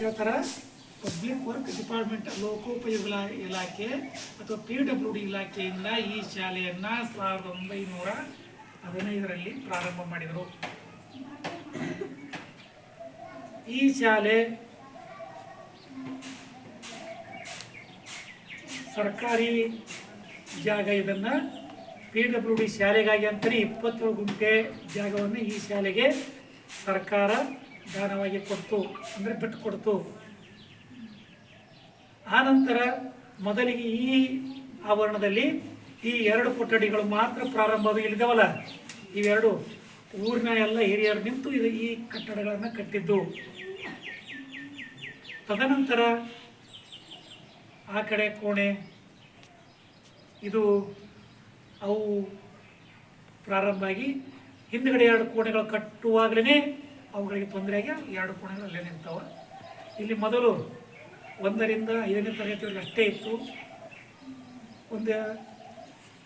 ಹೇಳ್ತಾರ? Public work department ಲೋಕೋಪಯೋಗ ಇಲಾ- ಇಲಾಖೆ ಅಥವಾ ಪಿ ಡಬ್ಲ್ಯೂ ಡಿ ಇಲಾಖೆಯಿಂದ ಈ ಶಾಲೆಯನ್ನು ಸಾವಿರದ ಒಂಬೈನೂರ ಹದಿನೈದರಲ್ಲಿ ಪ್ರಾರಂಭ ಮಾಡಿದರು. ಈ ಶಾಲೆ ಸರ್ಕಾರಿ ಜಾಗ ಇದನ್ನು ಪಿ ಡಬ್ಲ್ಯೂ ಡಿ ಶಾಲೆಗಾಗಿ ಅಂತಲೇ ಇಪ್ಪತ್ತೇಳು ಗುಂಟೆ ಜಾಗವನ್ನು ಈ ಶಾಲೆಗೆ ಸರ್ಕಾರ ದಾನವಾಗಿ ಕೊಡ್ತು, ಅಂದರೆ ಬಿಟ್ಟು ಕೊಡ್ತು. ಆನಂತರ ಮೊದಲಿಗೆ ಈ ಆವರಣದಲ್ಲಿ ಈ ಎರಡು ಕೊಠಡಿಗಳು ಮಾತ್ರ ಪ್ರಾರಂಭ ಇಲ್ಲಿದ್ದಾವಲ್ಲ ಇವೆರಡು ಊರಿನ ಎಲ್ಲ ಹಿರಿಯರು ನಿಂತು ಇದು ಈ ಕಟ್ಟಡಗಳನ್ನು ಕಟ್ಟಿದ್ದು. ತದನಂತರ ಆ ಕಡೆ ಕೋಣೆ, ಇದು ಅವು ಪ್ರಾರಂಭ ಆಗಿ ಹಿಂದ್ಗಡೆ ಎರಡು ಕೋಣೆಗಳು ಕಟ್ಟುವಾಗಲೇ ಅವುಗಳಿಗೆ ತೊಂದರೆಯಾಗಿ ಎರಡು ಕೋಣೆಗಳು ಅಲ್ಲೇ ನಿಂತವ. ಇಲ್ಲಿ ಮೊದಲು ಒಂದರಿಂದ ಐದನೇ ತರಗತಿವರೆಗೆ ಅಷ್ಟೇ ಇತ್ತು. ಒಂದು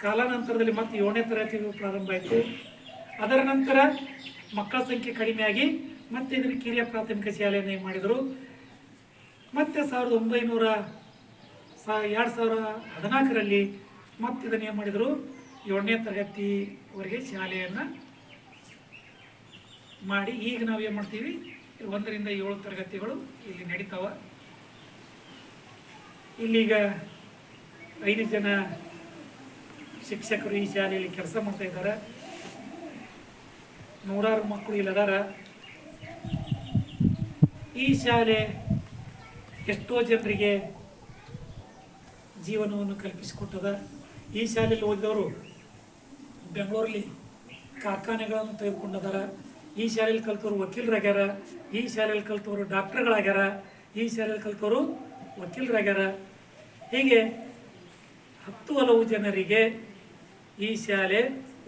ಕಾಲಾನಂತರದಲ್ಲಿ ಮತ್ತೆ ಏಳನೇ ತರಗತಿ ಪ್ರಾರಂಭ ಆಯಿತು. ಅದರ ನಂತರ ಮಕ್ಕಳ ಸಂಖ್ಯೆ ಕಡಿಮೆಯಾಗಿ ಮತ್ತೆ ಇದನ್ನು ಕಿರಿಯ ಪ್ರಾಥಮಿಕ ಶಾಲೆಯನ್ನು ಮಾಡಿದರು. ಮತ್ತೆ ಸಾವಿರದ ಒಂಬೈನೂರ ಸಾ, ಎರಡು ಸಾವಿರ ಹದಿನಾಲ್ಕರಲ್ಲಿ ಮತ್ತೆ ಇದನ್ನು ಏನು ಮಾಡಿದರು? ಏಳನೇ ತರಗತಿವರೆಗೆ ಶಾಲೆಯನ್ನು ಮಾಡಿ ಈಗ ನಾವು ಏನು ಮಾಡ್ತೀವಿ? ಒಂದರಿಂದ ಏಳು ತರಗತಿಗಳು ಇಲ್ಲಿ ನಡೀತಾವ. ಇಲ್ಲಿಗ ಐದು ಜನ ಶಿಕ್ಷಕರು ಈ ಶಾಲೆಯಲ್ಲಿ ಕೆಲಸ ಮಾಡ್ತಾ ಇದ್ದಾರೆ ನೂರಾರು ಮಕ್ಕಳು ಇಲ್ಲಿ ಅದಾರ. ಈ ಶಾಲೆ ಎಷ್ಟೋ ಜನರಿಗೆ ಜೀವನವನ್ನು ಕಲ್ಪಿಸಿಕೊಟ್ಟದ. ಈ ಶಾಲೆಯಲ್ಲಿ ಓದಿದವರು ಬೆಂಗಳೂರಲ್ಲಿ ಕಾರ್ಖಾನೆಗಳನ್ನು ತೆಗೆದುಕೊಂಡದಾರ. ಈ ಶಾಲೆಯಲ್ಲಿ ಕಲ್ತವರು ವಕೀಲರಾಗ್ಯಾರ, ಈ ಶಾಲೆಯಲ್ಲಿ ಕಲ್ತವರು ಡಾಕ್ಟರ್ಗಳಾಗ್ಯಾರ, ಈ ಶಾಲೆಯಲ್ಲಿ ಕಲ್ತವರು ವಕೀಲರಾಗ್ಯಾರ. ಹೀಗೆ ಹತ್ತು ಹಲವು ಜನರಿಗೆ ಈ ಶಾಲೆ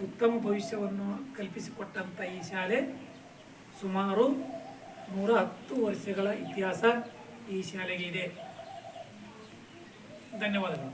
ಉತ್ತಮ ಭವಿಷ್ಯವನ್ನು ಕಲ್ಪಿಸಿಕೊಟ್ಟಂಥ ಈ ಶಾಲೆ ಸುಮಾರು ನೂರ ಹತ್ತು ವರ್ಷಗಳ ಇತಿಹಾಸ ಈ ಶಾಲೆಗೆ ಇದೆ. ಧನ್ಯವಾದಗಳು.